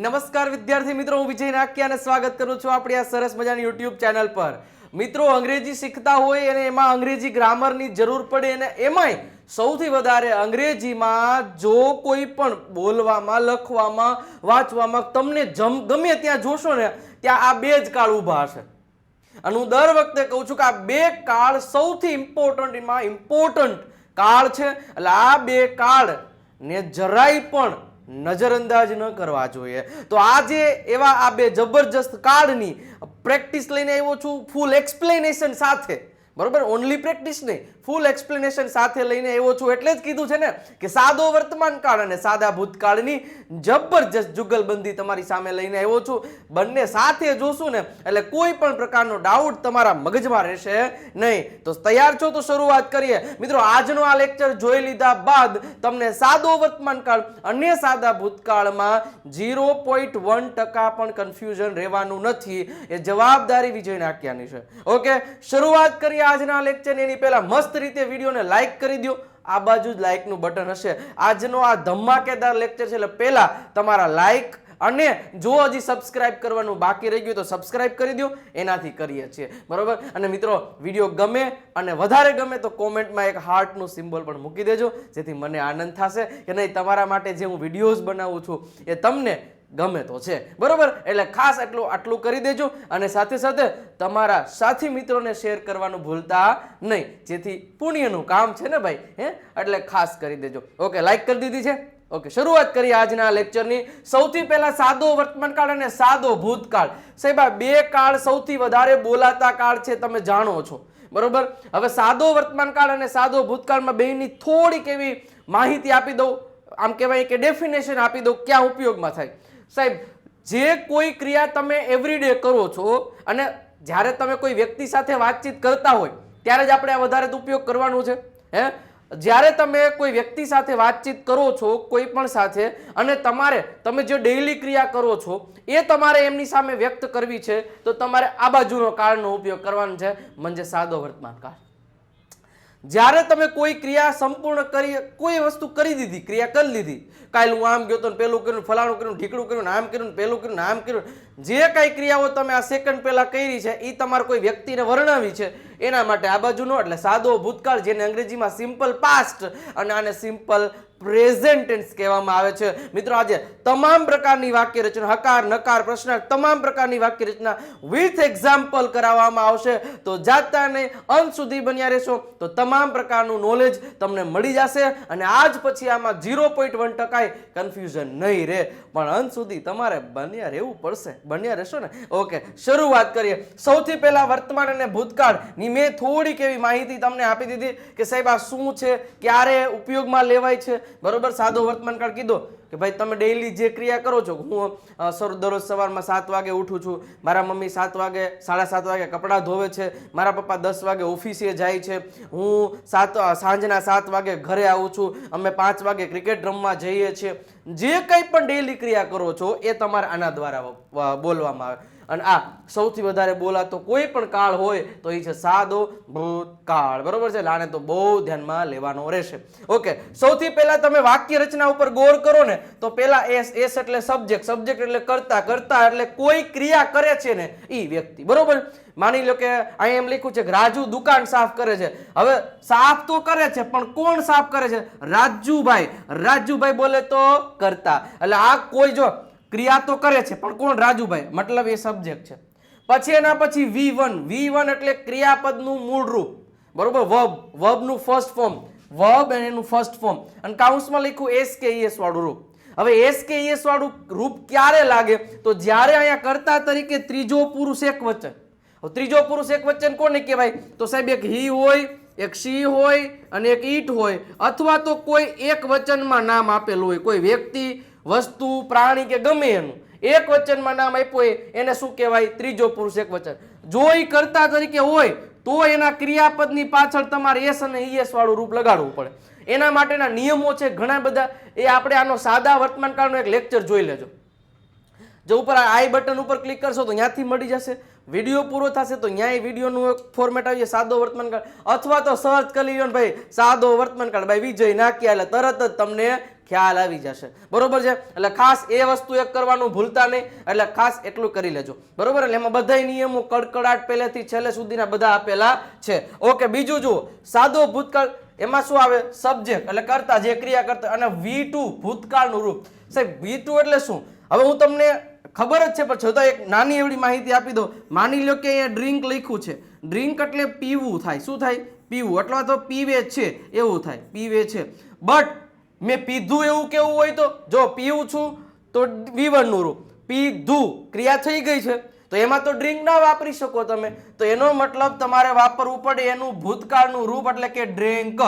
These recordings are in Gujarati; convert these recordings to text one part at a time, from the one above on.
નમસ્કાર વિદ્યાર્થી મિત્રો, હું વિજય નાક્યા અને સ્વાગત કરું છું આપણી આ સરસ મજાની યુટ્યુબ ચેનલ પર. મિત્રો, અંગ્રેજી શીખતા હોય અને એમાં અંગ્રેજી ગ્રામરની જરૂર પડે અને એમાંય સૌથી વધારે અંગ્રેજીમાં જો કોઈ પણ બોલવામાં, લખવામાં, વાંચવામાં તમને જમ, ગમે ત્યાં જોશો ને, ત્યાં આ બે જ કાળ ઊભા હશે. અને હું દર વખતે કહું છું કે આ બે કાળ સૌથી ઇમ્પોર્ટન્ટમાં ઇમ્પોર્ટન્ટ કાળ છે. એટલે આ બે કાળ ને જરાય પણ નજરઅંદાજ ન કરવા જોઈએ. તો આજે એવા આ બે જબરજસ્ત કાળની પ્રેક્ટિસ લઈને આવ્યો છું, ફૂલ એક્સપ્લેનેશન સાથે. બરોબર? ઓનલી પ્રેક્ટિસ નહીં. ફૂલ એક્સપ્લેનેશન સાથે લઈને આવ્યો છું. એટલે જ કીધું છે ને કે સાદો વર્તમાન કાળ અને સાદા ભૂતકાળની જબરજસ્ત જુગલબંધી તમારી સામે લઈને આવ્યો છું. બંને સાથે જોશું ને એટલે કોઈ પણ પ્રકારનો ડાઉટ તમારા મગજમાં રહેશે નહીં. તો તૈયાર છો તો શરૂઆત કરીએ. મિત્રો, આજનો આ લેક્ચર જોઈ લીધા બાદ તમને સાદો વર્તમાન કાળ અને સાદા ભૂતકાળમાં ઝીરો પોઈન્ટ વન ટકા પણ કન્ફ્યુઝન રહેવાનું નથી. એ જવાબદારી વિજય નાક્યાની છે. ઓકે? શરૂઆત કરીએ આજના લેક્ચર એની પહેલા મસ્ત રીતે વિડીયોને લાઈક કરી દો આ બાજુ જ લાઈકનું બટન હશે. આજનો આ ધમાકેદાર લેક્ચર છે એટલે પહેલાં તમારા લાઈક અને જો હજી સબસ્ક્રાઇબ કરવાનું બાકી રહી ગયું તો સબસ્ક્રાઇબ કરી દો એનાથી કરીએ છીએ. બરોબર? અને મિત્રો, વીડિયો ગમે અને વધારે ગમે તો કોમેન્ટમાં એક હાર્ટનું સિમ્બોલ પણ મૂકી દેજો. જેથી મને આનંદ થશે કે નહીં, તમારા માટે જે હું વિડીયોઝ બનાવું છું, એ તમને ગમે તો છે. બરોબર? એટલે ખાસ એટલું, આટલું કરી દેજો અને સાથે સાથે તમારા સાથી મિત્રોને શેર કરવાનું ભૂલતા નહીં. જેથી પુણ્યનું કામ છે ને ભાઈ, હે? એટલે ખાસ કરી દેજો. ઓકે લાઈક કરી દીધી છે? ઓકે, શરૂઆત કરીએ આજના લેક્ચરની સૌથી પહેલા સાદો વર્તમાન કાળ અને સાદો ભૂતકાળ. સાહેબ બે કાળ સૌથી વધારે બોલાતા કાળ છે તમે જાણો છો. બરોબર? હવે સાદો વર્તમાન કાળ અને સાદો ભૂતકાળમાં બેની થોડીક એવી માહિતી આપી દઉં. આમ કહેવાય કે ડેફિનેશન આપી દઉં ક્યાં ઉપયોગમાં થાય. સાહેબ, જે કોઈ ક્રિયા તમે એવરીડે કરો છો અને જ્યારે તમે કોઈ વ્યક્તિ સાથે વાતચીત કરતા હોય, ત્યારે જ આપણે આ વધારે ઉપયોગ કરવાનો છે, હે? જ્યારે તમે કોઈ વ્યક્તિ સાથે વાતચીત કરો છો, કોઈ પણ સાથે, અને તમારે, તમે જે ડેઇલી ક્રિયા કરો છો, એ તમારે એમની સામે વ્યક્ત કરવી છે, તો તમારે આ બાજુનો કાળનો ઉપયોગ કરવાનો છે, મંજે સાદો વર્તમાન કાળ. જ્યારે તમે કોઈ ક્રિયા સંપૂર્ણ કરી, કોઈ વસ્તુ કરી દીધી, ક્રિયા કરી લીધી હું આમ ગયો તો પેલું કર્યું ફલાણું કર્યું ઢીકડું કર્યું આમ કર્યું પેલું કર્યું આમ કર્યું જે કાંઈ ક્રિયાઓ તમે આ સેકન્ડ પહેલા કરી છે એ તમારે કોઈ વ્યક્તિને વર્ણવી છે. એના માટે આ બાજુનો એટલે સાદો ભૂતકાળ જેને અંગ્રેજીમાં સિમ્પલ પાસ્ટ અને આને સિમ્પલ પ્રેઝન્ટ ટેન્સ કહેવામાં આવે છે. મિત્રો, આજે તમામ પ્રકારની વાક્ય રચના હકાર, નકાર, પ્રશ્નાર્થ, તમામ પ્રકારની વાક્ય રચના વિથ એક્ઝામ્પલ કરાવવામાં આવશે. તો જાતા નહીં અંત સુધી બન્યા રહેશો. તો તમામ પ્રકારનું નોલેજ તમને મળી જશે. અને આજ પછી આમાં ઝીરો પોઈન્ટ વન ટકાય કન્ફ્યુઝન નહીં રહે. પણ અંત સુધી તમારે બન્યા રહેવું પડશે. બન્યા રહેશો ને? ઓકે, શરૂઆત કરીએ. સૌથી પહેલા વર્તમાન અને ભૂતકાળની મેં થોડીક એવી માહિતી તમને આપી દીધી કે સાહેબ આ શું છે? ક્યારે ઉપયોગમાં લેવાય છે? બરોબર, સાદો વર્તમાન કાળ કીધો. કે ભાઈ તમે ડેઈલી જે ક્રિયા કરો છો, હું સર, દરરોજ સવારમાં સાત વાગે ઉઠું છું, મારા મમ્મી સાત વાગે, સાડા સાત વાગે કપડાં ધોવે છે, મારા પપ્પા દસ વાગે ઓફિસે જાય છે, હું સાત સાંજના સાત વાગે ઘરે આવું છું, અમે પાંચ વાગે ક્રિકેટ રમવા જઈએ છીએ. જે કંઈ પણ ડેઈલી ક્રિયા કરો છો, એ તમારે આના દ્વારા બોલવામાં આવે. અને આ સૌથી વધારે બોલાતો કોઈ પણ કાળ હોય તો એ છે સાદો ભૂતકાળ બરોબર છે? લાને તો બહુ ધ્યાનમાં લેવાનો રહેશે. ઓકે, સૌથી પહેલા તમે વાક્ય રચના ઉપર ગોળ કરો ને, તો પહેલા એસ એસ એટલે સબ્જેક્ટ સબ્જેક્ટ એટલે કરતા કરતા એટલે કોઈ ક્રિયા કરે છે ને એ વ્યક્તિ. બરોબર? માની લો કે અહીં એમ લખ્યું છે કે રાજુ દુકાન સાફ કરે છે. હવે સાફ તો કરે છે, પણ કોણ સાફ કરે છે? રાજુભાઈ. રાજુભાઈ બોલે તો કરતા. એટલે આ કોઈ જો ક્રિયા તો કરે છે, પણ કોણ? રાજુભાઈ. મતલબ એ સબ્જેક્ટ છે. પછી એના પછી વી વન વી વન એટલે ક્રિયાપદનું મૂળ રૂપ. બરોબર? વબ. વબનું ફર્સ્ટ ફોર્મ વબ અને એનું ફર્સ્ટ ફોર્મ અને કાઉન્સમાં લખ્યું એસ કે એસ વાળું રૂપ. હવે એસ કે એસ વાળું રૂપ ક્યારે લાગે? તો જ્યારે અહીંયા કરતા તરીકે ત્રીજો પુરુષ એક વચન. ત્રીજો પુરુષ એક વચન કોને કહેવાય? તો સાહેબ, એક હી હોય, એક સી હોય અને એક ઈટ હોય. અથવા તો કોઈ એક વચનમાં નામ આપેલું હોય. કોઈ વ્યક્તિ વસ્તુ, પ્રાણી કે ગમે એનું. એક વચનમાં નામ આપ્યું હોય, એને શું કહેવાય? ત્રીજો પુરુષ એક વચન. જો એ કર્તા તરીકે હોય, તો એના ક્રિયાપદની પાછળ તમારે એસ અને ઈએસ વાળું રૂપ લગાડવું પડે. એના માટેના નિયમો છે ઘણા બધા. એ આપણે આનો સાદા વર્તમાન કાળનો એક લેક્ચર જોઈ લેજો. જો ઉપર આઈ બટન ઉપર ક્લિક કરશો તો ત્યાંથી મળી જશે. વીડિયો પૂરો થશે તો ન્યાય વિડીયોનું એક ફોર્મેટ આવી જાય સાદો વર્તમાન કાળ અથવા તો સર્ચ કરી લો ભાઈ, સાદો વર્તમાન કાળ ભાઈ, વિજય નાખ્યા એટલે તરત જ તમને ખ્યાલ આવી જશે. બરોબર છે? એટલે ખાસ એ વસ્તુ એક કરવાનું ભૂલતા નહીં. એટલે ખાસ એટલું કરી લેજો. બરોબર? એટલે એમાં બધાય નિયમો કડકડાટ પહેલેથી છેલ્લે સુધીના બધા આપેલા છે. ઓકે, બીજું જુઓ. સાદો ભૂતકાળ એમાં શું આવે? સબ્જેક્ટ, એટલે કરતા જે ક્રિયા કરતા અને વી ટુ ભૂતકાળનું રૂપ. સાહેબ, વી ટુ એટલે શું? હવે હું તમને ખબર જ છે, પણ છતાં એક નાની એવડી માહિતી આપી દો માની લો કે અહીંયા ડ્રિંક લખ્યું છે. ડ્રિંક એટલે પીવું થાય. શું થાય? પીવું. અથવા તો પીવે છે. એવું થાય. પીવે છે. બટ મેં પીધું એવું કેવું હોય તો? જો, પીવું છું તો વિવનનું રૂપ પીધું. ક્રિયા થઈ ગઈ છે. તો એમાં તો ડ્રિંક ના વાપરી શકો તમે. તો એનો મતલબ તમારે વાપરવું પડે એનું ભૂતકાળનું રૂપ એટલે કે ડ્રિંક.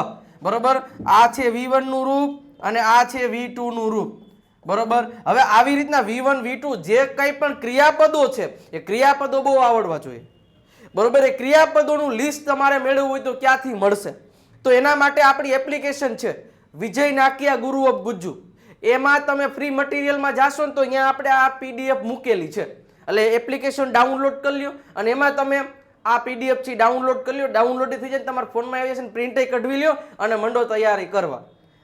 બરોબર? આ છે વી નું રૂપ અને આ છે વી નું રૂપ. બરોબર? હવે આવી રીતના વી વન જે કંઈ પણ ક્રિયાપદો છે, એ ક્રિયાપદો બહુ આવડવા જોઈએ. બરોબર? એ ક્રિયાપદોનું લિસ્ટ તમારે મેળવવું હોય તો ક્યાંથી મળશે? તો એના માટે આપણી એપ્લિકેશન છે. વિજય નાકિયા ગુરુ ઓફ ગુજ્જુ. એમાં તમે ફ્રી મટીરિયલમાં જાશો ને તો અહીંયા આપણે આ પીડીએફ મૂકેલી છે. એટલે એપ્લિકેશન ડાઉનલોડ કરી લ્યો અને એમાં તમે આ પીડીએફ છે ડાઉનલોડ કરી લ્યો. ડાઉનલોડ થઈ જાય તમારા ફોનમાં આવી જશે પ્રિન્ટ કઢવી લ્યો અને મંડો તૈયારી કરવા.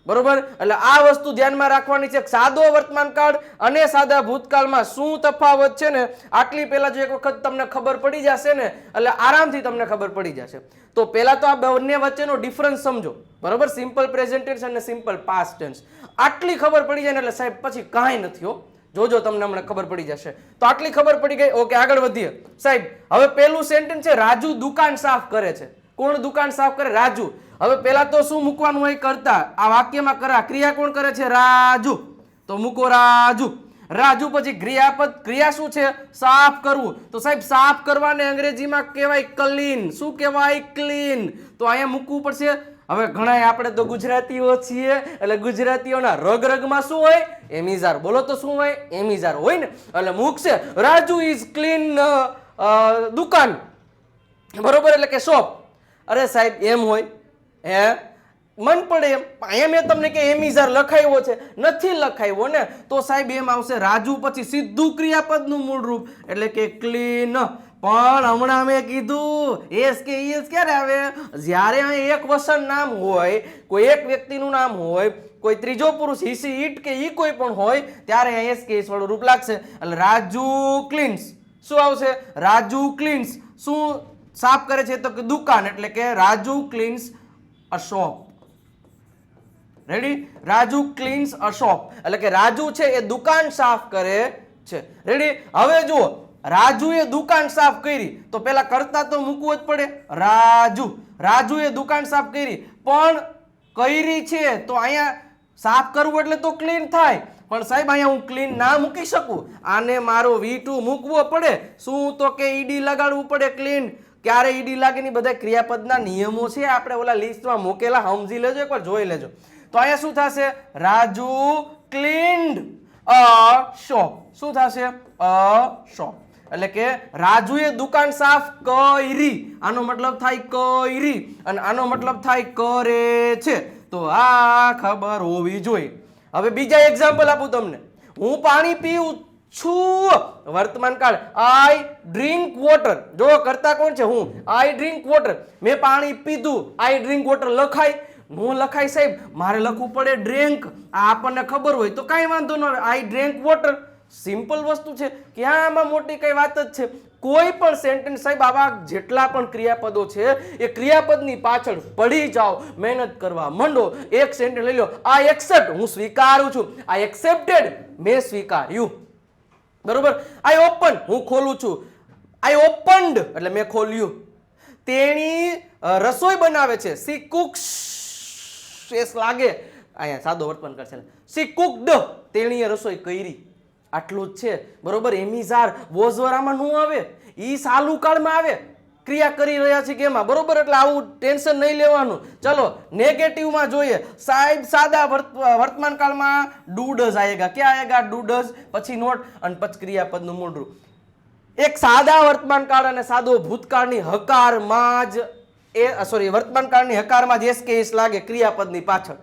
બરોબર? એટલે આ વસ્તુ ધ્યાનમાં રાખવાની છે. સાદો વર્તમાન કાળ અને સાદા ભૂતકાળમાં શું તફાવત છે ને? આટલી પહેલા જો એક વખત તમને ખબર પડી જશે ને, એટલે આરામથી તમને ખબર પડી જશે. તો પહેલા તો આ બંને વચ્ચેનો ડિફરન્સ સમજો. બરોબર? સિમ્પલ પ્રેઝન્ટ ટેન્સ અને સિમ્પલ પાસ્ટ ટેન્સ આટલી ખબર પડી જાય ને, એટલે સાહેબ પછી કાંઈ નથી હો. જોજો તમને હમણાં ખબર પડી જશે. તો આટલી ખબર પડી ગઈ. ઓકે, આગળ વધીએ. સાહેબ, હવે પહેલું સેન્ટેન્સ છે, રાજુ દુકાન સાફ કરે છે. કોણ દુકાન સાફ કરે? રાજુ. હવે પેલા તો શું મૂકવાનું હોય કરતા? આ વાક્યમાં કરા, ક્રિયા કોણ કરે છે? રાજુ. તો મૂકો રાજુ. રાજુ પછી ક્રિયાપદ, ક્રિયા શું છે? સાફ કરવું. તો સાહેબ, સાફ કરવાને અંગ્રેજીમાં કહેવાય ક્લીન. શું કહેવાય? ક્લીન. તો અહીંયા મૂકવું પડશે. હવે ઘણા આપણે તો ગુજરાતીઓ છીએ, એટલે ગુજરાતીઓના રગ રગમાં શું હોય? એમિઝાર. બોલો તો શું હોય? એમિઝાર. હોય ને? એટલે મૂકશે. રાજુ ઇઝ ક્લીન દુકાન. બરોબર? એટલે કે શોપ. અરે સાહેબ, એમ હોય. હે? મન પડે એમ. અહીંયા મેં તમને કે એમિઝાર લખાવ્યો છે. નથી લખાયો, ને? તો સાહેબ, એમ આવશે. રાજુ પછી સીધું ક્રિયાપદનું મૂળ રૂપ. એટલે કે ક્લીન. પણ હમણાં મેં કીધું, એસ કે એસ ક્યારે આવે? જ્યારે અહીં એક વસન નામ હોય, કોઈ એક વ્યક્તિનું નામ હોય, કોઈ ત્રીજો પુરુષ હિસી ઈટ કે ઈ કોઈ પણ હોય, ત્યારે અહીં એસ કે એસ વાળું રૂપ લાગશે. એટલે રાજુ ક્લીન્સ. શું આવશે? રાજુ ક્લીન્સ. શું સાફ કરે છે તો કે દુકાન એટલે કે Raju cleans a shop. Ready Raju cleans a shop. એટલે કે રાજુ છે એ દુકાન સાફ કરે છે. રેડી હવે જુઓ, રાજુએ દુકાન સાફ કરી, તો પેલા કરતા તો મૂકવું જ પડે. રાજુ. રાજુએ દુકાન સાફ કરી, પણ કરી છે તો અહીંયા સાફ કરવું એટલે તો ક્લીન થાય. પણ સાહેબ, અહીંયા હું ક્લીન ના મૂકી શકું? આને મારો વી ટુ મૂકવો પડે. શું તો કે ઈડી લગાડવું પડે ક્લીન? ક્યારે ઈડી લાગેની બધા ક્રિયાપદના નિયમો છે આપણે ઓલા લિસ્ટમાં મૂકેલા. સમજી લેજો, એકવાર જોઈ લેજો. તો અહીંયા શું થશે? Raju cleaned a shop. શું થશે? A shop. એટલે કે રાજુએ દુકાન સાફ કરી. આનો મતલબ થાય કરી. અને આનો મતલબ થાય કરે છે. તો આ ખબર હોવી જોઈએ. હવે બીજા એક્ઝામ્પલ આપું તમને. હું પાણી પીઉં છું. વર્તમાન કાળ. આઈ ડ્રિંક વોટર જો કરતા કોણ છે હું? આઈ ડ્રિંક વોટર મેં પાણી પીધું. આઈ ડ્રિંક વોટર લખાય. હું લખાય સાહેબ, મારે લખવું પડે ડ્રિંક આ આપણને ખબર હોય તો કાંઈ વાંધો ન આવે. આઈ ડ્રિંક વોટર સિમ્પલ વસ્તુ છે. ક્યાં આમાં મોટી કઈ વાત જ છે? કોઈ પણ સેન્ટેન્સ સાહેબ, આવા જેટલા પણ ક્રિયાપદો છે, એ ક્રિયાપદની પાછળ પડી જાઓ. મહેનત કરવા માંડો. એક સેન્ટેન્સ લઈ લો. આ એક્સેપ્ટ હું સ્વીકારું છું. આ એક્સેપ્ટેડ મેં સ્વીકાર્યું. બરોબર? આઈ ઓપન હું ખોલું છું. આઈ ઓપન્ડ એટલે મેં ખોલ્યું. તેણી રસોઈ બનાવે છે. સી કુક્સ એસ લાગે. અહીંયા સાદો વર્તમાન કરશે સી કુકડ તેણીએ રસોઈ કરી. આટલું જ છે. બરોબર? એમિઝાર વોઝવરામાં નું આવે. ઈ સાલુકાળમાં આવે. ક્રિયા કરી રહ્યા છે કે એમાં, બરોબર? એટલે આવું ટેન્શન નહીં લેવાનું. ચલો નેગેટિવમાં જોઈએ. સાહેબ, સાદા વર્ત- વર્તમાન કાળમાં ડુડઝ આયેગા. ક્યાં આયેગા? ડુડઝ પછી નોટ અને પછી ક્રિયાપદનું મૂળરૂપ એક સાદા વર્તમાન કાળ અને સાદો ભૂતકાળની હકારમાં જ એ સોરી વર્તમાન કાળની હકારમાં જ એસ કે એસ લાગે ક્રિયાપદની પાછળ.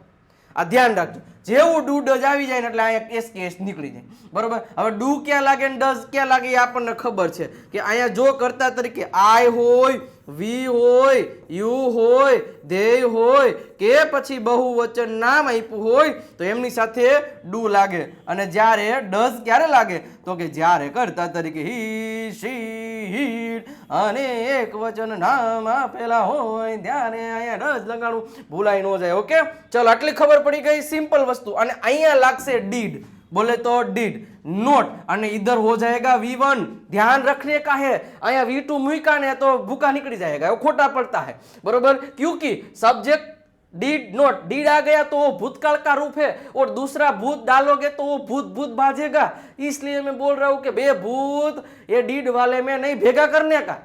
આ ધ્યાન રાખજો. જેવું ડુ ડઝ આવી જાય ને એટલે અહીંયા કેસ કેસ નીકળી જાય. બરોબર? હવે ડુ ક્યાં લાગે ને ડઝ ક્યાં લાગે એ આપણને ખબર છે કે અહીંયા જો કરતા તરીકે આઈ હોય, વી હોય, યુ હોય ધ્યેય હોય, કે પછી બહુવચન નામ આપ્યું હોય, તો એમની સાથે ડુ લાગે. અને જ્યારે ડઝ ક્યારે લાગે? તો કે જ્યારે કરતા તરીકે હી, શી હીટ અને એક વચન નામ આપેલા હોય, ત્યારે અહીંયા ડઝ લગાડવું. ભૂલાઈ ન જાય, ઓકે? ચલો, આટલી ખબર પડી ગઈ. સિમ્પલ વસ્તુ અને અહીંયા લાગશે ડીડ बोले तो डिड नोट અને इधर हो जाएगा V1 ध्यान रखने का है અહીંયા V2 મૂકા ને तो भूखा निकल जाएगा वो खोटा पड़ता है बरोबर क्योंकि सब्जेक्ट डिड नोट डिड आ गया तो वो भूतकाल का रूप है और दूसरा भूत डालोगे तो वो भूत भूत भाजेगा इसलिए मैं बोल रहा हूं कि बे भूत ये डिड वाले में नहीं भेगा करने का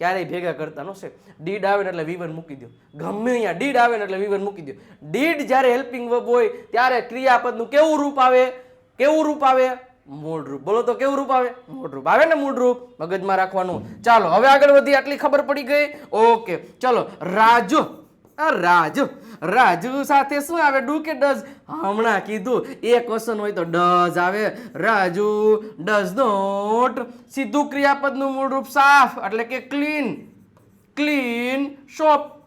ક્યારેય ભેગા કરતા નો છે ડીડ આવે ને એટલે વિવન મૂકી દો ગમે અહીંયા ડીડ આવે ને એટલે વિવન મૂકી દો ડીડ જ્યારે હેલ્પિંગ વર્બ હોય, ત્યારે ક્રિયાપદનું કેવું રૂપ આવે? કેવું રૂપ આવે? મૂળ રૂપ. બોલો તો કેવું રૂપ આવે? મૂળ રૂપ. આવે ને મૂળ રૂપ? મગજમાં રાખવાનું. ચાલો, હવે આગળ વધી આટલી ખબર પડી ગઈ? ઓકે. ચલો, રાજુ. આ રાજુ. રાજુ સાથે શું આવે? ડુ કે ડઝ? હમણાં કીધું. એ ક્વેશ્ચન હોય તો ડઝ આવે. Raju, does not. સીધું ક્રિયાપદનું મૂળ રૂપ સાફ. એટલે કે clean. Clean shop.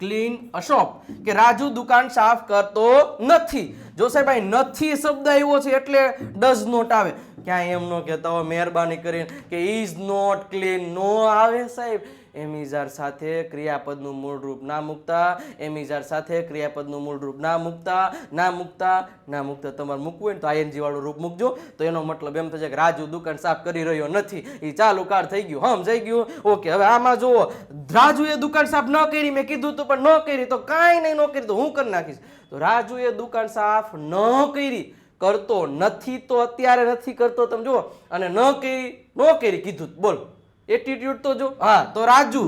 Clean a shop કે રાજુ દુકાન સાફ કરતો નથી. જો સાહેબ નથી શબ્દ આવ્યો છે એટલે ડઝ નોટ આવે. ક્યાંય એમ ન કહેતા હોય, મહેરબાની કરીને કે ઇઝ નોટ ક્લીન નો આવે સાહેબ. એમિઝાર સાથે ક્રિયાપદનું મૂળરૂપ ના મૂકતા, એમિઝાર સાથે ક્રિયાપદનું મૂળરૂપ ના મૂકતા ના મૂકતા ના મૂકતા. તમારે મૂકવું હોય તો આઈએનજી વાળું રૂપ મૂકજો. તો એનો મતલબ એમ થશે કે રાજુ દુકાન સાફ કરી રહ્યો નથી. એ ચાલુ કાર થઈ ગયું, હમ થઈ ગયું. ઓકે, હવે આમાં જુઓ. રાજુએ દુકાન સાફ ન કરી, મેં કીધું તું પણ ન કરી, તો કાંઈ નહીં ન કરી, તો હું કરી નાખીશ? તો રાજુએ દુકાન સાફ ન કરી, કરતો નથી, તો અત્યારે નથી કરતો. તમે જુઓ, અને ન કરી ન કરી, કીધું બોલ. એટીટ્યુડ તો જો હા તો રાજુ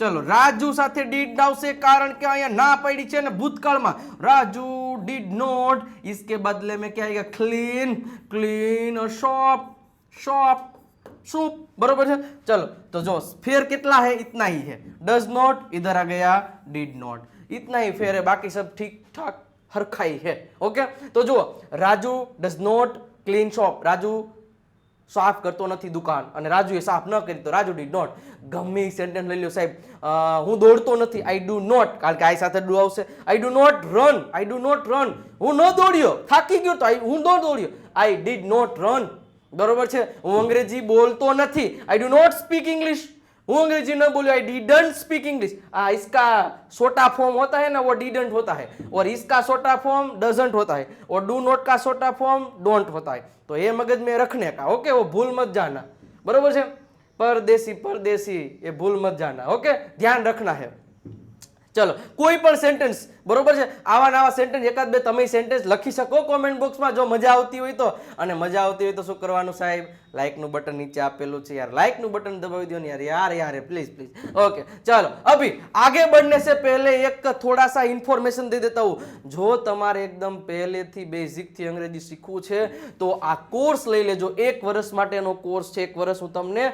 ચલો રાજુ સાથે ડીડ આવશે કારણ કે અહીંયા ના પડી છે ને ભૂતકાળમાં રાજુ ડીડ નોટ इसके बदले में क्या आएगा clean clean shop shop soup बरोबर है चलो तो जो फेर कितना है इतना ही है डज नॉट इधर आ गया डिड नॉट इतना ही फेर है बाकी सब ठीक ठाक हरखाई है ओके तो जो Raju does not clean shop Raju સાફ કરતો નથી દુકાન અને રાજુએ સાફ ન કરી તો રાજુ ડીડ નોટ. ગમે સેન્ટેન્સ લઈ લો સાહેબ. હું દોડતો નથી. આઈ ડુ નોટ કારણ કે આ સાથે ડુ આવશે. I do not run I do not run હું ન દોડ્યો. થાકી ગયો તો હું ન દોડ્યો. આઈ ડીડ નોટ રન બરોબર છે? હું અંગ્રેજી બોલતો નથી. I do not speak English હું अंग्रेजी न बोलूं आई डिडंट स्पीक इंग्लिश आ इसका छोटा फॉर्म होता है ना वो डिडंट होता है और इसका छोटा फॉर्म डजंट होता है और डू नॉट का छोटा फॉर्म डोंट होता है तो ये मगज में रखने का ओके वो भूल मत जाना बरोबर છે परदेसी परदेसी ये भूल मत जाना ओके ध्यान रखना है ચલો કોઈ પણ સેન્ટેન્સ બરોબર છે આવા નવા સેન્ટેન્સ એકાદ બે તમે સેન્ટેન્સ લખી શકો કોમેન્ટ બોક્સમાં જો મજા આવતી હોય તો અને મજા આવતી હોય તો શું કરવાનું સાહેબ લાઇકનું બટન નીચે આપેલું છે યાર લાઇકનું બટન દબાવી દો ને યાર યાર યાર પ્લીઝ प्लीज ओके चलो अभी आगे बढ़ने से पहले एक थोड़ा सा इंफॉर्मेशन दे देता हूँ जो તમારે એકદમ પહેલેથી બેઝિકથી અંગ્રેજી શીખવું છે તો આ કોર્સ લઈ લેજો એક વર્ષ માટેનો કોર્સ છે એક વર્ષ હું તમને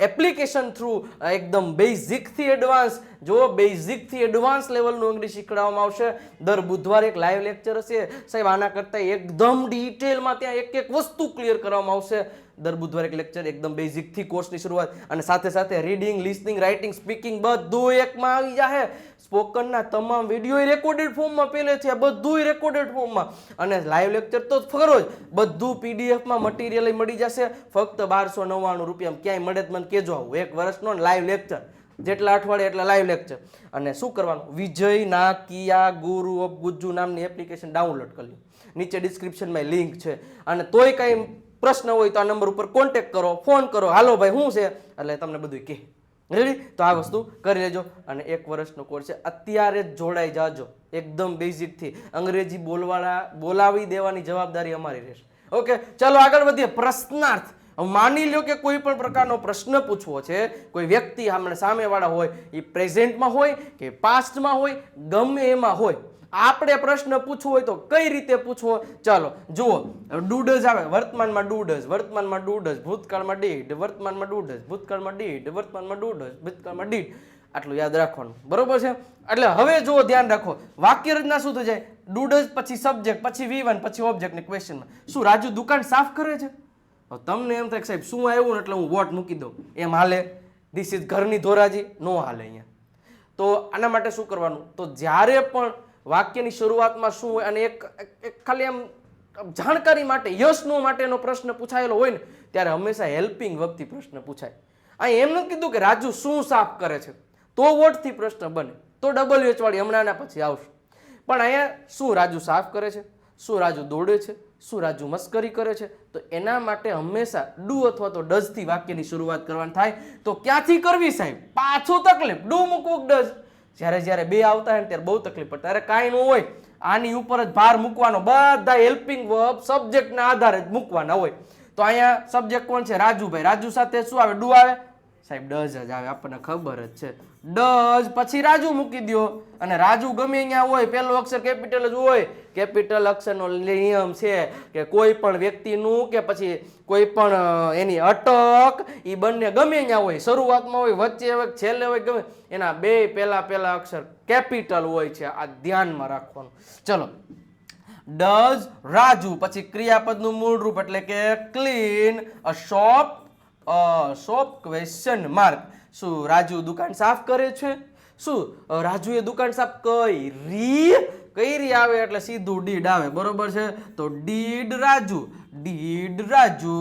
એપ્લિકેશન થ્રુ એકદમ બેઝિકથી એડવાન્સ જો બેઝિકથી એડવાન્સ લેવલનું અંગ્રેજી શીખવાડવામાં આવશે. દર બુધવારે એક લાઈવ લેક્ચર હશે. સાહેબ, આના કરતાં એકદમ ડિટેલમાં ત્યાં એક એક વસ્તુ ક્લિયર કરવામાં આવશે. દર બુધવારે એક લેક્ચર એકદમ બેઝિકથી કોર્સની શરૂઆત અને સાથે સાથે રીડિંગ લિસનિંગ રાઇટિંગ સ્પીકિંગ બધું એકમાં આવી જાય સ્પોકનના તમામ વીડિયો રેકોર્ડેડ ફોર્મમાં પહેલેથી આ બધું રેકોર્ડેડ ફોર્મમાં અને લાઈવ લેક્ચર તો ખરો જ. બધું પીડીએફમાં મટીરિયલ મળી જશે. ફક્ત બારસો નવ્વાણું રૂપિયા ક્યાંય મળે જ મને કહેજો આવું. એક વર્ષનો લાઈવ લેક્ચર જેટલા અઠવાડિયે એટલા લાઈવ લેક્ચર અને શું કરવાનું? વિજય ના કિયા ગુરુ ઓફ ગુજ્જુ નામની એપ્લિકેશન ડાઉનલોડ કરી નીચે ડિસ્ક્રિપ્શનમાં લિંક છે. અને તોય કાંઈ પ્રશ્ન હોય તો આ નંબર ઉપર કોન્ટેક કરો ફોન કરો. હાલો ભાઈ શું છે? એટલે તમને બધું કહે. રેડી તો આ વસ્તુ કરી લેજો. અને એક વર્ષનો કોર્સ છે. અત્યારે જ જોડાઈ જાજો. એકદમ બેઝિકથી અંગ્રેજી બોલવાળા બોલાવી દેવાની જવાબદારી અમારી રહેશે. ઓકે ચાલો આગળ વધીએ. પ્રશ્નાર્થ. માની લ્યો કે કોઈ પણ પ્રકારનો પ્રશ્ન પૂછવો છે, કોઈ વ્યક્તિ હમણાં સામેવાળા હોય, એ પ્રેઝન્ટમાં હોય કે પાસ્ટમાં હોય, ગમે એમાં હોય, આપણે પ્રશ્ન પૂછવો હોય તો કઈ રીતે પૂછવો? ચાલો, જુઓ ડૂડઝ આવે, વર્તમાનમાં ડૂડઝ વર્તમાનમાં ડૂડઝ, ભૂતકાળમાં ડીડ વર્તમાનમાં ડૂડઝ, ભૂતકાળમાં ડીડ વર્તમાનમાં ડૂડઝ, ભૂતકાળમાં ડીડ આટલું યાદ રાખવાનું, બરોબર છે? એટલે હવે જુઓ, ધ્યાન રાખો, વાક્ય રચના શું થઈ જાય? ડુ પછી સબ્જેક્ટ પછી વી વન પછી ઓબ્જેક્ટ ને ક્વેશ્ચનમાં શું રાજુ દુકાન સાફ કરે છે? તમને એમ થાય કે સાહેબ, શું આવ્યું ને એટલે હું વોટ મૂકી દઉં? એમ હાલે. ધીસ ઇઝ ઘરની ધોરાજી, નો હાલે અહીંયા. તો આના માટે શું કરવાનું? તો જ્યારે પણ વાક્યની શરૂઆતમાં શું હોય અને એક ખાલી એમ જાણકારી માટે યસ નો માટેનો પ્રશ્ન પૂછાયેલો હોય ને, ત્યારે હંમેશા હેલ્પિંગ વખતે પ્રશ્ન પૂછાય. અહીં એમ નથી કીધું કે રાજુ શું સાફ કરે છે. તો વોટથી પ્રશ્ન બને. તો ડબલ વેચવાળી હમણાંના પછી આવશે. પણ અહીંયા શું રાજુ સાફ કરે છે? શું રાજુ દોડે છે? શું રાજુ મસ્કરી કરે છે. તો એના માટે હંમેશા ડુ અથવા તો ડઝથી વાક્યની શરૂઆત કરવાની થાય. તો ક્યાંથી કરવી સાહેબ? પાછું તકલીફ. ડુ મૂકવું ડઝ? જ્યારે જ્યારે બે આવતા હોય ત્યારે બહુ તકલીફ પડે. ત્યારે કાંઈ ન હોય. આની ઉપર જ ભાર મૂકવાનો. બધા હેલ્પિંગ વર્બ સબ્જેક્ટના આધારે જ મૂકવાના હોય. તો અહીંયા સબ્જેક્ટ કોણ છે? રાજુભાઈ. રાજુ સાથે શું આવે? ડુ આવે? સાહેબ ડઝ જ આવે, આપણને ખબર જ છે. ડઝ પછી રાજુ મૂકી દ્યો. અને રાજુ ગમે અહીંયા હોય, પહેલો અક્ષર કેપિટલ જ હોય. કેપિટલ અક્ષરનો નિયમ છે કે કોઈ પણ વ્યક્તિનું કે પછી કોઈ પણ એની અટક એ બંને ગમે અહીંયા હોય. શરૂઆતમાં હોય, વચ્ચે હોય, છેલ્લે હોય, ગમે. એના બે પહેલા પહેલા અક્ષર કેપિટલ હોય છે. આ ધ્યાનમાં રાખવાનું. ચલો. ડઝ રાજુ, પછી ક્રિયાપદનું મૂળ રૂપ એટલે કે clean a shop shop question mark શું રાજુ દુકાન સાફ કરે છે? શું રાજુ રાજુએ દુકાન સાફ કરી? કઈ રી આવે એટલે સીધું ડીડ આવે. બરોબર છે? તો did Raju. Did Raju.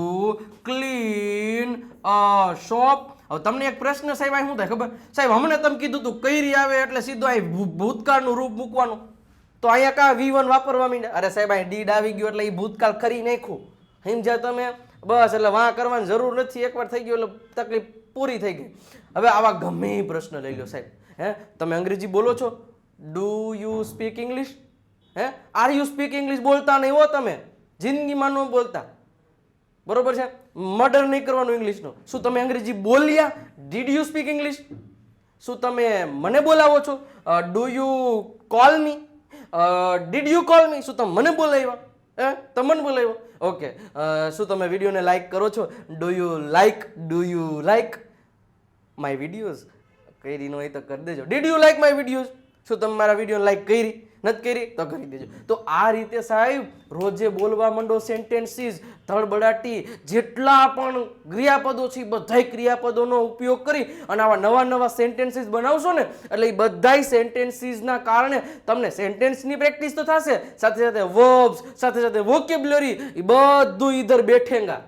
Clean shop હવે તમને એક પ્રશ્ન સાહેબ અહીં શું થાય ખબર? સાહેબ, હમણાં તમે કીધું તું કઈ રી આવે એટલે સીધું અહીં ભૂતકાળનું રૂપ મૂકવાનું. તો અહીંયા કા વી વન વાપરવા માંડ્યા? અરે સાહેબ અહીં ડીડ આવી ગયું એટલે એ ભૂતકાળ કરી નાખ્યું. સમજ્યા તમે બસ, એટલે વાં કરવાની જરૂર નથી. એકવાર થઈ ગયું, એટલે તકલીફ પૂરી થઈ ગઈ. હવે આવા ગમે પ્રશ્ન લઈ લો સાહેબ. હે? તમે અંગ્રેજી બોલો છો? ડુ યુ સ્પીક ઇંગ્લિશ હે? આર યુ સ્પીક ઇંગ્લિશ બોલતા નહીં હો તમે. જિંદગીમાં ન બોલતા. બરોબર છે? મર્ડર નહીં કરવાનું ઇંગ્લિશનો શું તમે અંગ્રેજી બોલ્યા? ડીડ યુ સ્પીક ઇંગ્લિશ શું તમે મને બોલાવો છો? Do you call me did you call me શું તમે મને બોલાવ્યા? હે? તમને મને બોલાવ્યો? ઓકે શું તમે વિડીયોને લાઈક કરો છો? Do you like do you like my videos કરી હોય તો કરી દેજો. Did you like my videos શું તમે મારા વીડિયો લાઈક કરી? નથી કરી, તો કરી દેજો. તો આ રીતે સાહેબ, રોજે બોલવા માંડો સેન્ટેન્સીસ ધડબડાટી જેટલા પણ ક્રિયાપદો છે બધાય ક્રિયાપદોનો ઉપયોગ કરી અને આવા નવા નવા સેન્ટેન્સીસ બનાવશો ને, એટલે એ બધાય સેન્ટેન્સીસના કારણે તમને સેન્ટેન્સની પ્રેક્ટિસ તો થશે, સાથે સાથે વર્બ્સ સાથે સાથે વોકેબ્યુલરી એ બધું ઈધર બેઠેંગા.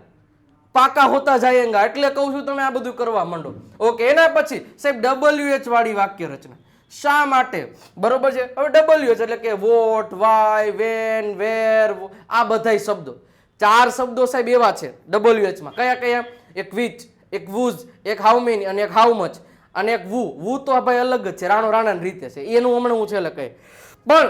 પાકા હોતા જાયેંગા. એટલે કહું છું તમે આ બધું કરવા માંડો. ઓકે, એના પછી સાહેબ ડબલ્યુ એચ વાળી વાક્ય રચના શા માટે? બરોબર છે? હવે ડબલ્યુ એટલે કે વોટ, વાય, વેન, વેર આ બધાય શબ્દો. ચાર શબ્દો સાહેબ એવા છે ડબલ્યુ એચમાં કયા કયા? એક વિચ એક વુઝ એક હાઉ મેની અને એક હાઉ મચ અને એક વુ વુ તો ભાઈ અલગ જ છે, રાણો રાણાની રીતે છે. એનું હમણાં હું છે લખે પણ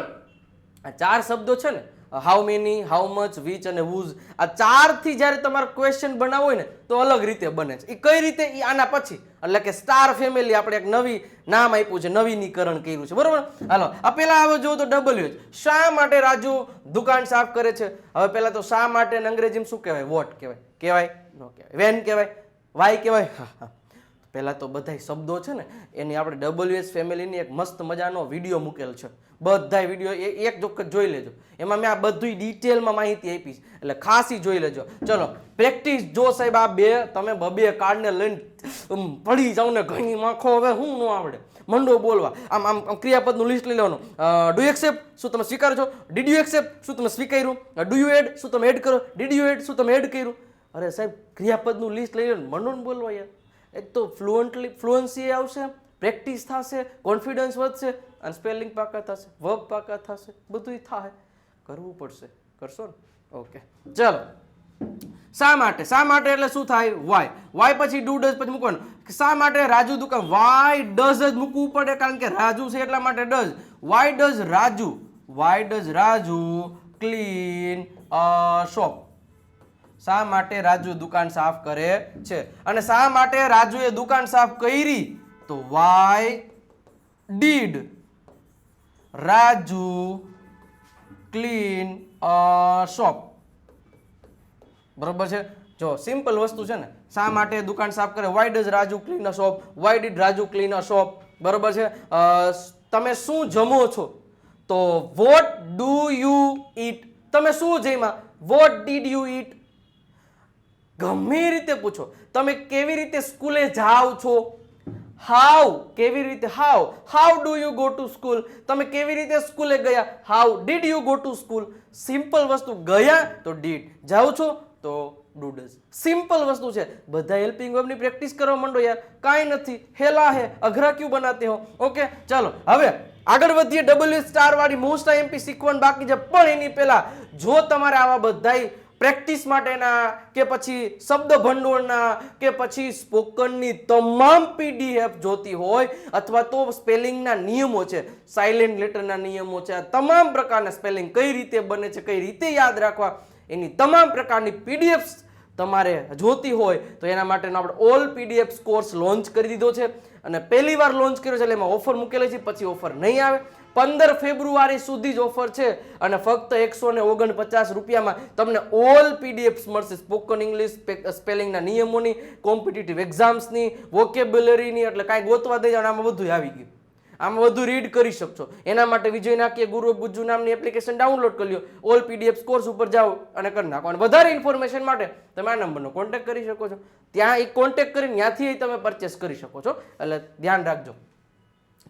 આ ચાર શબ્દો છે ને how many how much which અને વૂઝ આ ચારથી જ્યારે તમારે ક્વેશ્ચન બનાવવો હોય ને, તો અલગ રીતે બને છે. એ કઈ રીતે? એ આના પછી. એટલે કે સ્ટાર ફેમિલી આપણે એક નવી નામ આપ્યું છે, નવીનીકરણ કર્યું છે. બરોબર? હાલો, આ પેલા હવે જો તો ડબલ્યુ શા માટે રાજુ દુકાન સાફ કરે છે? હવે પહેલાં તો શા માટે અંગ્રેજીમાં શું કહેવાય? વોટ કહેવાય? કહેવાય? નો કહેવાય. વેન કહેવાય? વાય કહેવાય? હા હા. પહેલાં તો બધાય શબ્દો છે ને, એની આપણે ડબલ્યુએસ ફેમિલીની એક મસ્ત મજાનો વીડિયો મૂકેલ છે. બધાય વીડિયો એ એક વખત જોઈ લેજો. એમાં મેં આ બધું ડિટેલમાં માહિતી આપી છે. એટલે ખાસી જોઈ લેજો. ચલો પ્રેક્ટિસ જો સાહેબ આ બે, તમે બબે કાર્ડને લઈને પડી જાઓ ને ઘણી માખો. હવે હું ન આવડે? મંડો બોલવા. આમ આમ આમ ક્રિયાપદનું લિસ્ટ લઈ લેવાનું. ડુ એક્સેપ્ટ શું તમે સ્વીકારો છો? ડીડ યુ એક્સેપ્ટ શું તમે સ્વીકાર્યું? ડુ યુ એડ શું તમે એડ કરો? ડીડ યુ એડ શું તમે એડ કર્યું? અરે સાહેબ, ક્રિયાપદનું લિસ્ટ લઈ લો મંડો ને બોલવા યાર. એક તો ફ્લુઅન્ટલી ફ્લુઅન્સી આવશે. પ્રેક્ટિસ થશે, કોન્ફિડન્સ વધશે અને સ્પેલિંગ પાકા થશે વર્બ પાકા થશે બધુંય થાય કરવું પડશે. કરશો ને? ઓકે. ચલો. શા માટે? શા માટે એટલે શું થાય? વાય વાય પછી ડુ ડઝ પછી મૂકવાનું. શા માટે રાજુ દુકાન વાય ડઝ જ મૂકવું પડે? કારણ કે રાજુ છે એટલા માટે does why does Raju? Why does Raju clean shop શા માટે રાજુ દુકાન સાફ કરે છે? અને શા માટે રાજુએ દુકાન સાફ કરી? તો why did. Raju clean shop. બરોબર છે? જો, સિમ્પલ વસ્તુ છે ને, શા માટે દુકાન સાફ કરે? Why does Raju clean a shop why did Raju clean a shop બરોબર છે? તમે શું જમો છો? તો વોટ ડુ યુ ઈટ તમે શું જમ્યા? વોટ ડીડ યુ ઈટ ગમે રીતે પૂછો. તમે કેવી રીતે સ્કૂલે જાઓ છો? હાઉ કેવી રીતે? How how do you go to school તમે કેવી રીતે સ્કૂલે ગયા? How did you go to school simple વસ્તુ, ગયા તો ડીડ જાઓ છો તો ડુ ડઝ સિમ્પલ વસ્તુ છે. બધા હેલ્પિંગ વર્બની પ્રેક્ટિસ કરવા માંડો યાર. કાંઈ નથી. હેલા હે. અઘરા ક્યુ બનાતે હો? ઓકે ચાલો. હવે આગળ વધીએ. ડબલ્યુ સ્ટાર વાળી મોસ્ટ એમપી શીખવાનું બાકી છે. પણ એની પહેલા જો તમારે આવા બધાય પ્રેક્ટિસ માટેના કે પછી શબ્દ ભંડોળના કે પછી સ્પોકનની તમામ પીડીએફ જોતી હોય અથવા તો સ્પેલિંગના નિયમો છે, સાયલેન્ટ લેટરના નિયમો છે, આ તમામ પ્રકારના સ્પેલિંગ કઈ રીતે બને છે, કઈ રીતે યાદ રાખવા, એની તમામ પ્રકારની પીડીએફ તમારે જોતી હોય તો એના માટેનો આપણે ઓલ પીડીએફ કોર્સ લોન્ચ કરી દીધો છે. અને પહેલી વાર લોન્ચ કર્યો છે એટલે એમાં ઓફર મૂકેલી છે, પછી ઓફર નહીં આવે. પંદર ફેબ્રુઆરી સુધી જ ઓફર છે અને ફક્ત એકસો ને ઓગણપચાસ રૂપિયામાં તમને ઓલ પીડીએફ મળશે. સ્પોકન ઇંગ્લિશ સ્પેલિંગના નિયમોની, કોમ્પિટિટિવ એક્ઝામ્સની, વોકેબ્યુલરીની એટલે કાંઈ ગોતવા દઈ જાવ આમાં બધું આવી ગયું. આમાં વધુ રીડ કરી શકશો. એના માટે વિજય નાકીય ગુરુ ગુજ્જુ નામની એપ્લિકેશન ડાઉનલોડ કરી લો ઓલ પીડીએફ કોર્સ ઉપર જાઓ અને કરી નાખો. અને વધારે ઇન્ફોર્મેશન માટે તમે આ નંબરનો કોન્ટેક્ટ કરી શકો છો. ત્યાં એક કોન્ટેક્ટ કરીને ત્યાંથી તમે પરચેસ કરી શકો છો. એટલે ધ્યાન રાખજો.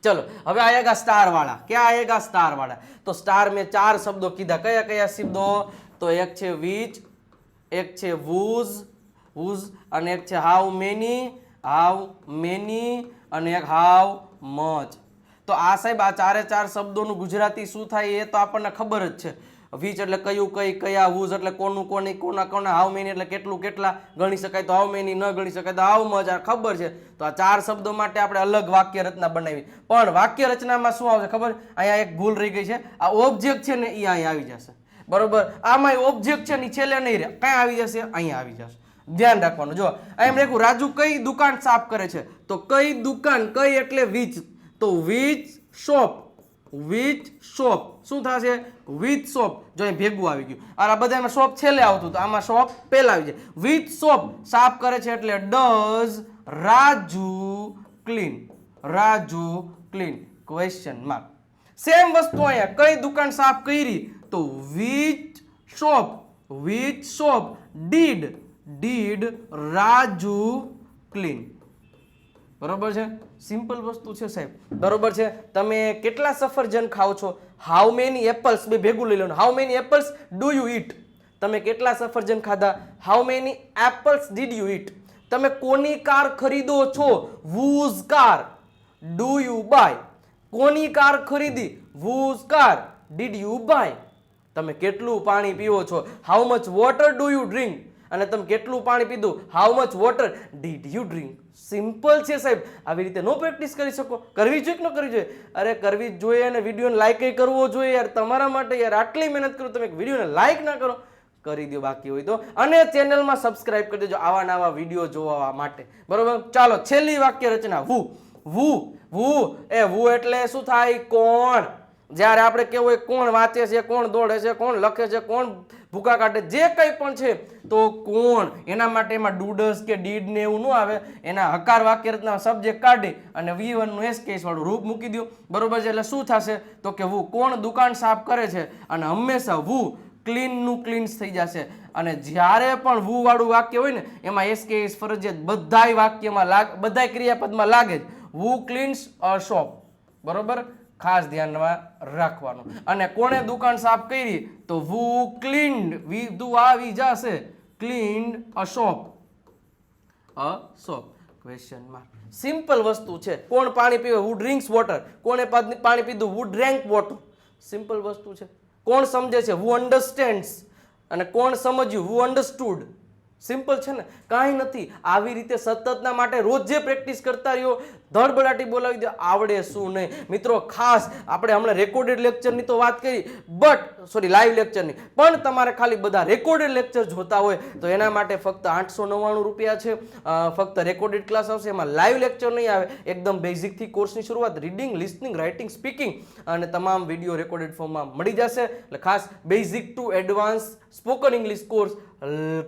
ચલો, હવે આયેગા સ્ટાર વાળા ક્યાં આયેગા સ્ટાર વાળા તો સ્ટાર મેં ચાર શબ્દો કીધા. કયા કયા શબ્દો? તો એક છે વીચ એક છે વૂઝ વૂઝ અને એક છે હાઉ મેની હાઉ મેની અને એક હાઉ મચ તો આ સાહેબ આ ચારે ચાર શબ્દોનું ગુજરાતી શું થાય એ તો આપણને ખબર જ છે. વીચ એટલે કયું, કઈ, કયા વૂઝ એટલે કોનું, કોની, કોના કોના, હાઉ મેની એટલે કેટલું, કેટલા ગણી શકાય તો હાઉ મેની, ન ગણી શકાય તો હાઉ મચ આ ખબર છે. તો આ ચાર શબ્દો માટે આપણે અલગ વાક્ય રચના બનાવી. પણ વાક્ય રચનામાં શું આવશે ખબર? અહીંયા એક ભૂલ રહી ગઈ છે. આ ઓબ્જેક્ટ છે ને એ અહીંયા આવી જશે. બરોબર? આમાં ઓબ્જેક્ટ છે ને છેલ્લે નહીં રહે. ક્યાં આવી જશે? અહીંયા આવી જશે. ધ્યાન રાખવાનું. જો એમ લખ્યું, રાજુ કઈ દુકાન સાફ કરે છે? તો કઈ દુકાન, કઈ એટલે વીજ? તો વીજ શોપ. વીજ શોપ શું થશે? વિથ શોપ જો અહીં ભેગું આવી ગયું. આ બધામાં શોપ છેલ્લે આવતું તો આમાં શોપ પહેલા આવી જાય. વિથ શોપ સાફ કરે છે એટલે does Raju clean Raju clean question mark same વસ્તુ અહીંયા. કઈ દુકાન સાફ કરી? તો which shop with shop did did Raju clean બરોબર છે? સિમ્પલ વસ્તુ છે સાહેબ. બરોબર છે? તમે કેટલા સફરજન ખાઓ છો? હાઉ મેની એપલ્સ બે ભેગું લઈ લો how many apples do you eat તમે કેટલા સફરજન ખાધા? How many apples did you eat તમે કોની કાર ખરીદો છો? Whose car do you buy કોની કાર ખરીદી? Whose car did you buy તમે કેટલું પાણી પીવો છો? How much water do you drink અને તમે કેટલું પાણી પીધું? How much water did you drink simple છે સાહેબ. આવી રીતે નો પ્રેક્ટિસ કરી શકો. કરવી જોઈએ કે ન કરવી જોઈએ? અરે કરવી જ જોઈએ અને વિડીયોને લાઇક કરવો જોઈએ યાર. તમારા માટે યાર આટલી મહેનત કરો, તમે વિડીયોને લાઇક ના કરો. કરી દો બાકી હોય તો. અને ચેનલમાં સબસ્ક્રાઇબ કરી દેજો આવા નવા વીડિયો જોવા માટે. બરોબર? ચાલો, છેલ્લી વાક્ય રચના વુ. વુ. વુ. એ વુ એટલે શું થાય? કોણ? જ્યારે આપણે કેવું હોય કોણ વાંચે છે, કોણ દોડે છે, કોણ લખે છે, કોણ ભૂકા કાઢે જે કંઈ પણ છે, તો કોણ? એના માટે એમાં ડુડસ કે ડીડ ને એવું ન આવે. એના હકાર વાક્ય રચના સબ્જેક્ટ કાઢી અને વી વનનું એસ કેસવાળું રૂપ મૂકી દો. બરોબર છે? એટલે શું થશે? તો કે વુ કોણ દુકાન સાફ કરે છે? અને હંમેશા વુ ક્લીનનું ક્લીન્સ થઈ જશે. અને જ્યારે પણ વુ વાળું વાક્ય હોય ને, એમાં એસ કે એસ ફરજિયાત બધાય વાક્યમાં લાગ, બધાય ક્રિયાપદમાં લાગે જ. વુ ક્લીન્સ અ શોપ બરોબર? ખાસ ધ્યાનમાં રાખવાનું. અને કોણે દુકાન સાફ કરી? તો વુ ક્લીન્ડ. વી દુ આવી જશે. Cleaned a shop a shop question mark simple વસ્તુ છે. કોણ પાણી પીવે? હુ ડ્રિંક્સ વોટર કોણે પાણી પીધું? વુ ડ્રેન્ક વોટર સિમ્પલ વસ્તુ છે. કોણ સમજે છે? હુ અન્ડરસ્ટેન્ડ્સ અને કોણ સમજ્યું? હુ અન્ડરસ્ટુડ સિમ્પલ છે ને, કાંઈ નથી. આવી રીતે સતતના માટે રોજ જે પ્રેક્ટિસ કરતા રહ્યો, ધડબડાટી બોલાવી દે, આવડે શું નહીં. મિત્રો, ખાસ આપણે હમણાં રેકોર્ડેડ લેક્ચરની તો વાત કરી બટ સોરી લાઈવ લેક્ચરની પણ તમારે ખાલી બધા રેકોર્ડેડ લેક્ચર જોતા હોય, તો એના માટે ફક્ત આઠસો નવ્વાણું રૂપિયા છે. ફક્ત રેકોર્ડેડ ક્લાસ આવશે, એમાં લાઈવ લેક્ચર નહીં આવે. એકદમ બેઝિકથી કોર્સની શરૂઆત રીડિંગ લિસનિંગ રાઇટિંગ સ્પીકિંગ અને તમામ વીડિયો રેકોર્ડેડ ફોર્મમાં મળી જશે. એટલે ખાસ basic to advance spoken English course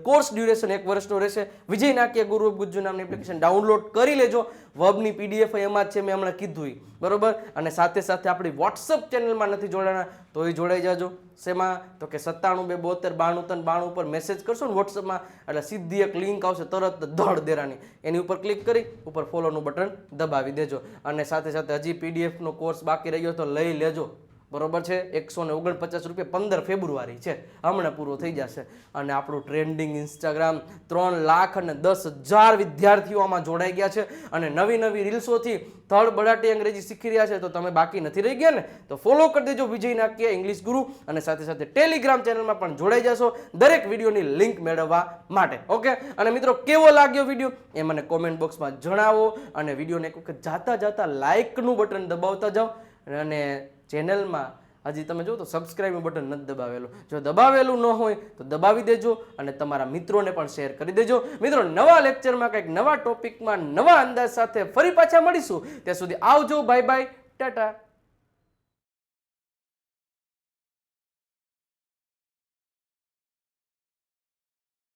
course duration એક વર્ષનો રહેશે. વિજય નાક્ય ગુરુ ગુજ્જુ નામની એપ્લિકેશન ડાઉનલોડ કરી લેજો. વબની પીડીએફ એમાં જ છે, મેં હમણાં કીધું. બરોબર? અને સાથે સાથે આપણી વોટ્સઅપ ચેનલમાં નથી જોડાણા, તો એ જોડાઈ જાજો. શેમાં? તો કે સત્તાણું બે બોતેર બાણું ત્રણ બાણું ઉપર મેસેજ કરશો ને વોટ્સઅપમાં એટલે સીધી એક લિંક આવશે તરત ધડ દેરાની. એની ઉપર ક્લિક કરી, ઉપર ફોલોનું બટન દબાવી દેજો. અને સાથે સાથે હજી પીડીએફનો કોર્સ બાકી રહ્યો તો લઈ લેજો. બરોબર છે? એકસો ને ઓગણપચાસ રૂપિયા પંદર ફેબ્રુઆરી છે. હમણાં પૂરો થઈ જશે. અને આપણું ટ્રેન્ડિંગ ઇન્સ્ટાગ્રામ ત્રણ લાખ અને દસ હજાર વિદ્યાર્થીઓ આમાં જોડાઈ ગયા છે. અને નવી નવી રીલ્સોથી થર્ડ બડાટી અંગ્રેજી શીખી રહ્યા છે. તો તમે બાકી નથી રહી ગયા ને? તો ફોલો કરી દેજો વિજય નાક્ય ઇંગ્લિશ ગુરુ. અને સાથે સાથે ટેલિગ્રામ ચેનલમાં પણ જોડાઈ જશો. દરેક વિડીયોની લિંક મેળવવા માટે. ઓકે અને મિત્રો, કેવો લાગ્યો વીડિયો એ મને કોમેન્ટ બોક્સમાં જણાવો. અને વિડીયોને એક વખત જાતા જાતા લાઇકનું બટન દબાવતા જાઓ. અને ચેનલમાં હજી તમે જો તો સબસ્ક્રાઇબ બટન નથી દબાવેલું. જો દબાવેલું ન હોય તો દબાવી દેજો અને તમારા મિત્રોને પણ શેર કરી દેજો. મિત્રો, નવા લેક્ચરમાં કંઈક નવા ટોપિકમાં નવા અંદાજ સાથે ફરી પાછા મળીશું. ત્યાં સુધી આવજો બાય બાય ટાટા.